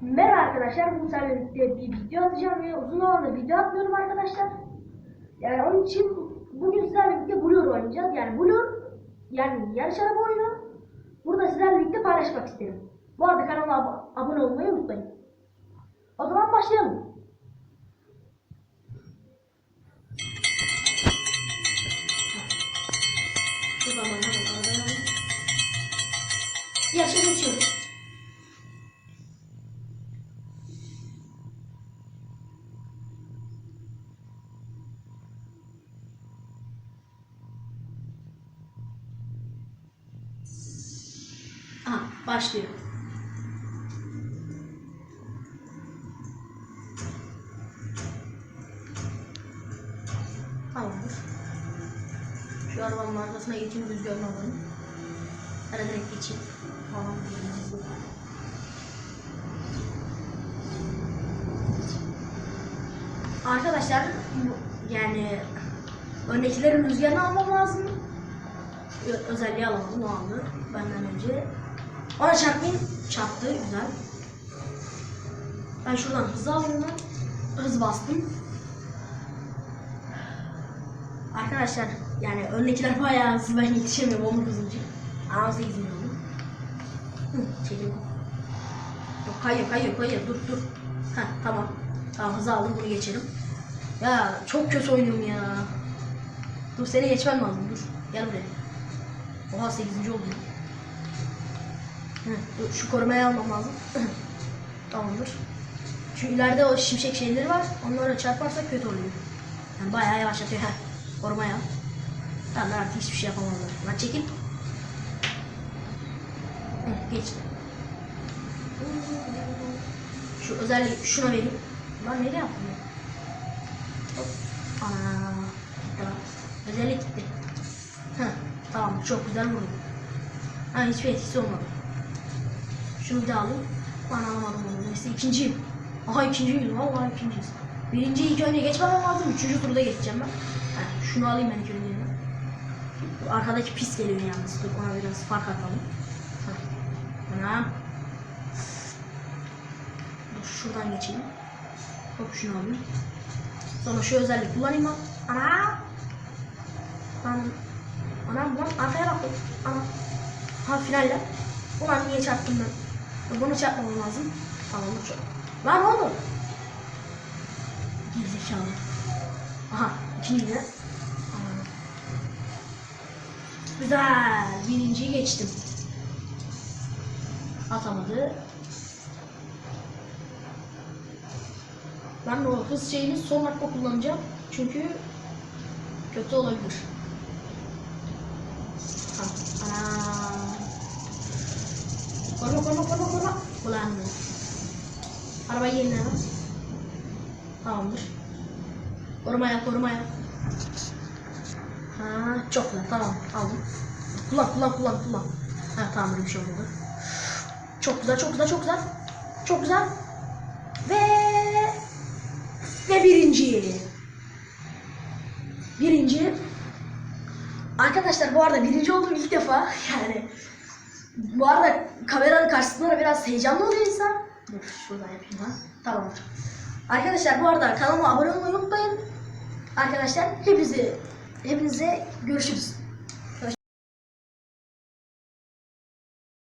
Merhaba arkadaşlar, bu sefer birlikte bir video atacağım ve uzun zamandır video atmıyorum arkadaşlar. Yani onun için bugün sizlerle birlikte Blur oynayacağız. Yani Blur, yani yarış araba oyunu. Burada sizlerle birlikte paylaşmak isterim. Bu arada kanalıma ab- abone olmayı unutmayın. O zaman başlayalım. Yarışa geçiyoruz. Başlıyor. Tamamdır. Şu arabanın arkasına geçeyim rüzgarını alalım. Ara direkt geçeyim. Tamam. Arkadaşlar yani öndekilerin rüzgarını almam lazım. Özelliği alamadım o aldı benden önce. Ona çarpmayayım. Çarptı güzel. Ben şuradan hız aldım. Hız bastım. Arkadaşlar yani öndekiler bayağı hızlı ben yetişemiyorum onu hızlıca. Ama 8 milyon. Hı, çekil. Yok kayıyor kayıyor kayıyor dur dur. Heh tamam. Tamam hızı aldım bunu geçelim. Ya çok kötü oynuyorum ya. Dur seni geçmem lazım dur. Gel buraya. Oha 8. oldum. Şu korumayı almam lazım. Tamamdır. Şu ileride o şimşek şeyleri var. Onlara çarparsak kötü oluyor. Yani bayağı yavaşlatıyor. Heh. Korumaya. Tamam artık hiçbir şey yapamazlar. Lan çekil. Geçti. Şu özelliği şuna vereyim. Lan nereye yaptım ya? Lan. Özellik gitti. Heh, tamam çok güzel vurdum. Ha hiçbir etkisi olmadı. Şunu daha alayım. Ben alamadım onu. Neyse ikinciyim. Aha ikinciyim. Vallahi ikinciyiz. Birinci ilk önce geçmemem lazım. Üçüncü turda geçeceğim ben. Ha, şunu alayım ben ilk önce. Bu arkadaki pis geliyor yalnız. Dur ona biraz fark atalım. Ha. Ana. Dur şuradan geçeyim. Hop şunu alayım. Sonra şu özelliği kullanayım ben. Ana. Lan. Anam lan arkaya bak. Ana. Ha finalle. Ulan niye çarptım ben? Bunu çarpmamam lazım. Tamam bu çok. Lan oğlum. Gerizekalı. Aha ikinci de. Güzel. Birinciyi geçtim. Atamadı. Ben o hız şeyini son dakika kullanacağım. Çünkü kötü olabilir. Ha, ana. Korma korma korma Ulan. Arabayı yerine al. Tamamdır. Korumaya korumaya. Ha çok güzel tamam aldım. Kullan kullan kullan kullan. Ha tamam bir şey olmadı. Çok güzel çok güzel çok güzel. Çok güzel. Ve ve birinci. Birinci. Arkadaşlar bu arada birinci oldum ilk defa. Yani bu arada kameranın karşısında da biraz heyecanlı oluyor insan. Dur şuradan yapayım ha. Tamamdır. Arkadaşlar bu arada kanalıma abone olmayı unutmayın. Arkadaşlar hepinizi hepinize görüşürüz.